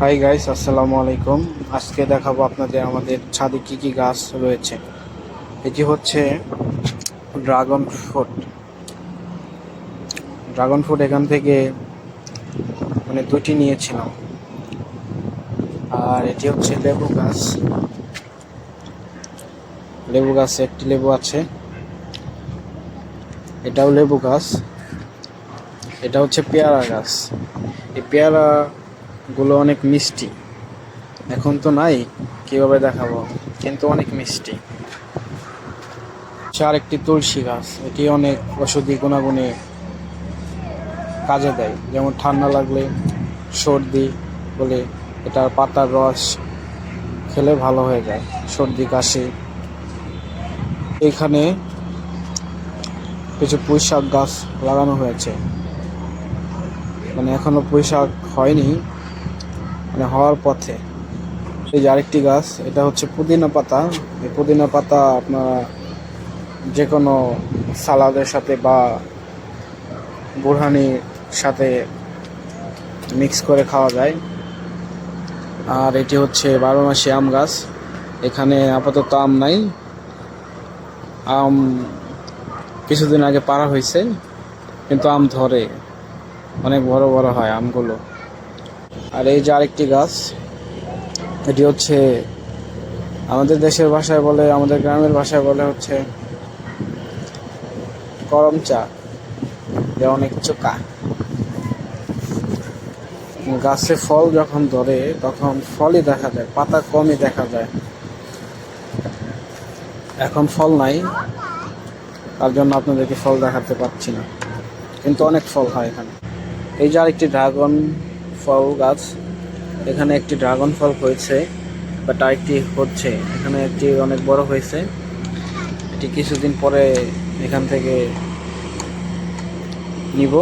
Hi guys আসসালামু আলাইকুম। আজকে দেখাবো আপনাদের আমাদের ছাদে কি কি গাছ রয়েছে। এটি হচ্ছে ড্রাগন ফ্রুট ড্রাগন ফ্রুট এখান থেকে মানে দুটি নিয়েছিলাম। আর এটি হচ্ছে লেবু গাছ। লেবু গাছে একটি লেবু আছে। এটাও লেবু গাছ। এটা হচ্ছে পেয়ারা গাছ। এই পেয়ারা গুলো অনেক মিষ্টি। এখন তো নাই, কীভাবে দেখাবো? কিন্তু অনেক মিষ্টি। হচ্ছে আরেকটি তুলসী গাছ, এটি অনেক ওষুধি গুণাগুণে কাজে দেয়। যেমন ঠান্ডা লাগলে সর্দি বলে এটার পাতার রস খেলে ভালো হয়ে যায়, সর্দি, কাশি। এখানে কিছু পুঁই শাক গাছ লাগানো হয়েছে। মানে এখনও পুঁই শাক হয়নি মানে হওয়ার পথে। এই যে আরেকটি গাছ, এটা হচ্ছে পুদিনা পাতা। এই পুদিনা পাতা আপনারা যে কোনো সালাদের সাথে বা বুড়হানির সাথে মিক্স করে খাওয়া যায়। আর এটি হচ্ছে বারো মাসি আম গাছ। এখানে আপাতত আম নাই। আম কিছুদিন আগে পারা হয়েছে, কিন্তু আম ধরে। অনেক বড় বড় হয় আমগুলো। আর এই যে আরেকটি গাছ, এটি হচ্ছে আমাদের দেশের ভাষায় বলে, আমাদের গ্রামের ভাষায় বলে হচ্ছে করম চা। অনেক চোকা। গাছে ফল যখন ধরে, তখন ফলই দেখা যায়, পাতা কমই দেখা যায়। এখন ফল নাই, তার জন্য আপনাদেরকে ফল দেখাতে পারছি না। কিন্তু অনেক ফল হয় এখানে। এই যে আরেকটি ড্রাগন ফল গাছ। এখানে একটি ড্রাগন ফল হয়েছে বা আরেকটি হচ্ছে। এখানে একটি অনেক বড় হয়েছে। এটি কিছুদিন পরে এখান থেকে নিব।